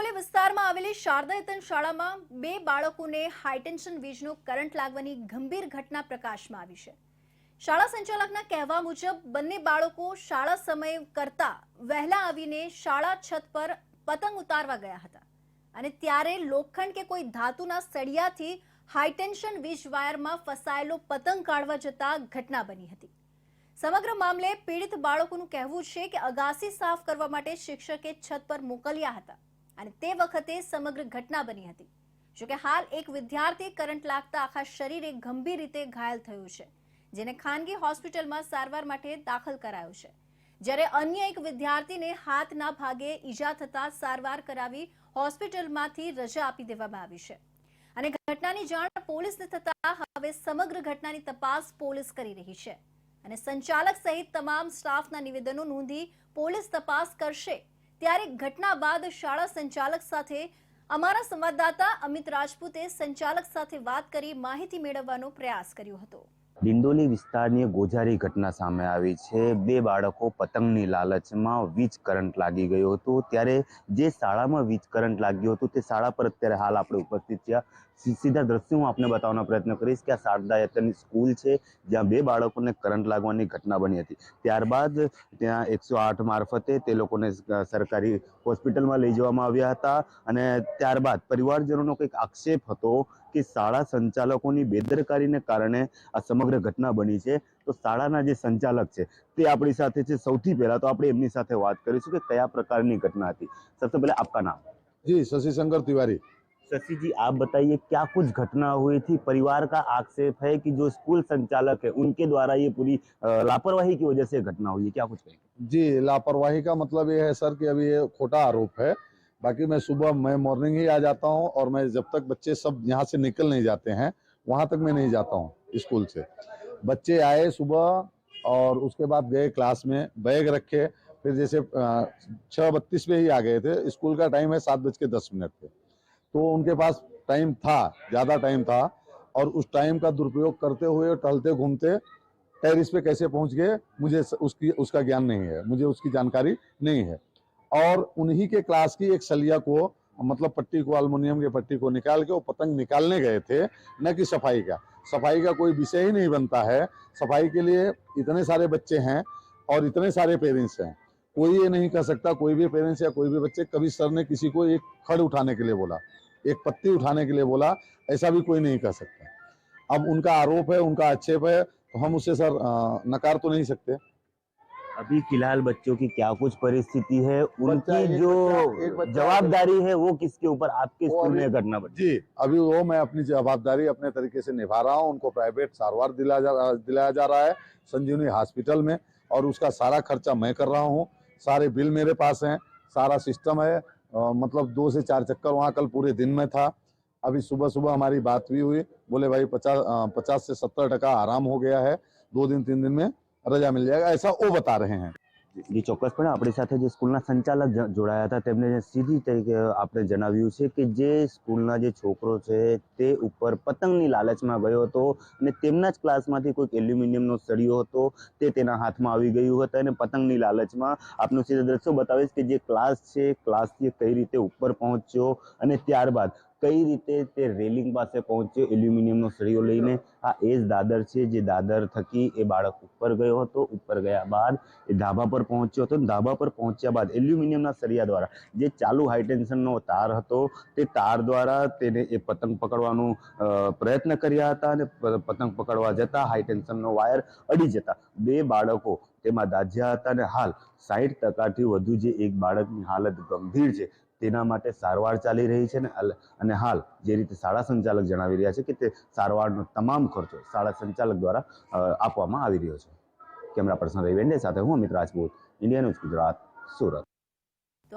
ડિંડોલી વિસ્તારમાં આવેલી શારદાયતન શાળામાં બે બાળકોને હાઈટેન્શન વીજનો કરંટ લાગવાની ગંભીર ઘટના પ્રકાશમાં આવી છે. શાળા સંચાલકના કહેવા મુજબ, બંને બાળકો શાળા સમય કરતા વહેલા આવીને શાળા છત પર પતંગ ઉતારવા ગયા હતા અને ત્યારે લોખંડ કે કોઈ ધાતુના સળિયાથી હાઈટેન્શન વીજ વાયરમાં ફસાયેલો પતંગ કાઢવા જતા ઘટના બની હતી. સમગ્ર મામલે પીડિત બાળકોનું કહેવું છે કે અગાસી સાફ કરવા માટે શિક્ષકે છત પર મોકલ્યા હતા. અને તે વખતે સમગ્ર ઘટના બની હતી. જોકે હાલ એક વિદ્યાર્થી કરંટ લાગતા આખા શરીરે ગંભીર રીતે ઘાયલ થયું છે, જેને ખાનગી હોસ્પિટલમાં સારવાર માટે દાખલ કરાયો છે. જ્યારે અન્ય એક વિદ્યાર્થીને હાથના ભાગે ઈજા થતા સારવાર કરાવી હોસ્પિટલમાંથી રજા આપી દેવામાં આવી છે. અને ઘટનાની જાણ પોલીસને થતા હવે સમગ્ર ઘટનાની તપાસ પોલીસ કરી રહી છે. અને સંચાલક સહિત તમામ સ્ટાફના નિવેદનો નોંધી પોલીસ તપાસ કરશે. ત્યારે ઘટના બાદ શાળા સંચાલક સાથે અમારા સંવાદદાતા અમિત રાજપૂતે સંચાલક સાથે વાત કરી માહિતી મેળવવાનો પ્રયાસ કર્યો હતો. ડિંડોલી વિસ્તારની ગોઝારી ઘટના સામે આવી છે. બે બાળકો પતંગની લાલચમાં વીજ કરંટ લાગી ગયો હતો. ત્યારે જે શાળામાં વીજ કરંટ લાગ્યો હતો, તે શાળા પર અત્યારે હાલ આપણે ઉપસ્થિત છીએ. સીધા દ્રશ્યો હું આપને બતાવવાનો પ્રયત્ન કરીશ કે આ શારદા યતનની સ્કૂલ છે, જ્યાં બે બાળકોને કરંટ લાગવાની ઘટના બની હતી. ત્યારબાદ ત્યાં એકસો આઠ મારફતે તે લોકોને સરકારી હોસ્પિટલમાં લઈ જવામાં આવ્યા હતા અને ત્યારબાદ પરિવારજનોનો કંઈક આક્ષેપ હતો કે શાળા સંચાલકોની બેદરકારીને કારણે આ સમગ્ર ઘટના બની છે તો શાળાના જે સંચાલક છે તે આપણી સાથે છે સૌથી પહેલા તો આપણે એમની સાથે વાત કરીશું કે કયા પ્રકારની ઘટના હતી સબસે પહેલે આપકા નામ जी शशि शंकर तिवारी शशि जी आप बताइए क्या कुछ घटना हुई थी परिवार का आक्षेप है कि जो स्कूल संचालक है उनके द्वारा ये पूरी अ, लापरवाही की वजह से घटना हुई है क्या कुछ कहेंगे जी लापरवाही का मतलब ये है सर कि अभी ये खोटा आरोप है बाकी मैं सुबह, मैं मॉर्निंग ही आ जाता हूँ और मैं जब तक बच्चे सब यहाँ से निकल नहीं जाते हैं, वहाँ तक मैं नहीं जाता हूँ स्कूल से। बच्चे आए सुबह और उसके बाद गए क्लास में, बैग रखे, फिर जैसे छः बत्तीस पे ही आ गए थे। स्कूल का टाइम है सात बज के दस मिनट पे। तो उनके पास टाइम था, ज़्यादा टाइम था और उस टाइम का दुरुपयोग करते हुए, टहलते घूमते टेरिस पे कैसे पहुँच गए, मुझे उसकी, उसका ज्ञान नहीं है। मुझे उसकी जानकारी नहीं है। और उन्हीं के क्लास की एक सलिया को मतलब पट्टी को अल्मोनियम के पट्टी को निकाल के वो पतंग निकालने गए थे, न कि सफ़ाई का। सफ़ाई का कोई विषय ही नहीं बनता है। सफ़ाई के लिए इतने सारे बच्चे हैं और इतने सारे पेरेंट्स हैं। कोई ये नहीं कह सकता, कोई भी पेरेंट्स या कोई भी बच्चे, कभी सर ने किसी को एक खड़ उठाने के लिए बोला, एक पत्ती उठाने के लिए बोला, ऐसा भी कोई नहीं कह सकता। अब उनका आरोप है, उनका आक्षेप है तो हम उससे सर नकार तो नहीं सकते। अभी फ़िलहाल बच्चों की क्या कुछ परिस्थिति है? उनकी जो जवाबदारी है वो किसके ऊपर आपके स्कूल में घटना बनी जी अभी वो मैं अपनी जवाबदारी अपने तरीके से निभा रहा हूँ। उनको प्राइवेट सारवार दिलाया जा दिलाया जा रहा है संजीवनी हॉस्पिटल में और उसका सारा खर्चा मैं कर रहा हूँ। सारे बिल मेरे पास हैं सारा सिस्टम है। अ, मतलब दो से चार चक्कर वहाँ कल पूरे दिन में था। अभी सुबह सुबह हमारी बात भी हुई। बोले भाई पचास पचास से सत्तर टका आराम हो गया है। दो दिन तीन दिन में રજા મિલ જાયગા એસા ઓ બતા રહે હૈ જી ચોક્કસપણે આપણી સાથે જે સ્કૂલના સંચાલક જોડાયા હતા તેમને સીધી તરીકે આપણે જણાવ્યું છે કે જે સ્કૂલના જે છોકરો છે તે ઉપર પતંગની લાલચમાં ગયો હતો અને તેમના જ ક્લાસમાંથી કોઈક એલ્યુમિનિયમનો સળિયો હતો તે તેના હાથમાં આવી ગયું હતું અને પતંગની લાલચમાં આપનું સીધા દ્રશ્યો બતાવીશ કે જે ક્લાસ છે ક્લાસથી કઈ રીતે ઉપર પહોંચ્યો અને ત્યારબાદ કઈ રીતે તે રેલિંગ પાસે પહોંચ્યો? એલ્યુમિનિયમનો સળિયો લઈને. આ એ જ દાદર છે, જે દાદર થકી એ બાળક ઉપર ગયો હતો, ઉપર ગયા બાદ એ ધાબા પર પહોંચ્યો હતો. ધાબા પર પહોંચ્યા બાદ એલ્યુમિનિયમના સળિયા દ્વારા જે ચાલુ હાઈટેન્શનનો તાર હતો, તે તાર દ્વારા તેને એ પતંગ પકડવાનું પ્રયત્ન કર્યા હતા અને પતંગ પકડવા જતા હાઈટેન્શનનો વાયર અડી જતા બે બાળકો તેમાં દાઝ્યા હતા અને હાલ સાઈઠ ટકાથી વધુ જે એક બાળકની હાલત ગંભીર છે તેના માટે સારવાર ચાલી રહી છે ને અને હાલ જે રીતે શાળા સંચાલક જણાવી રહ્યા છે કે તે સારવારનો તમામ ખર્ચો શાળા સંચાલક દ્વારા આપવામાં આવી રહ્યો છે. કેમેરા પર્સન રવિ વેંડે સાથે હું અમિત રાજપૂત, ઇન્ડિયા ન્યૂઝ ગુજરાત, સુરત.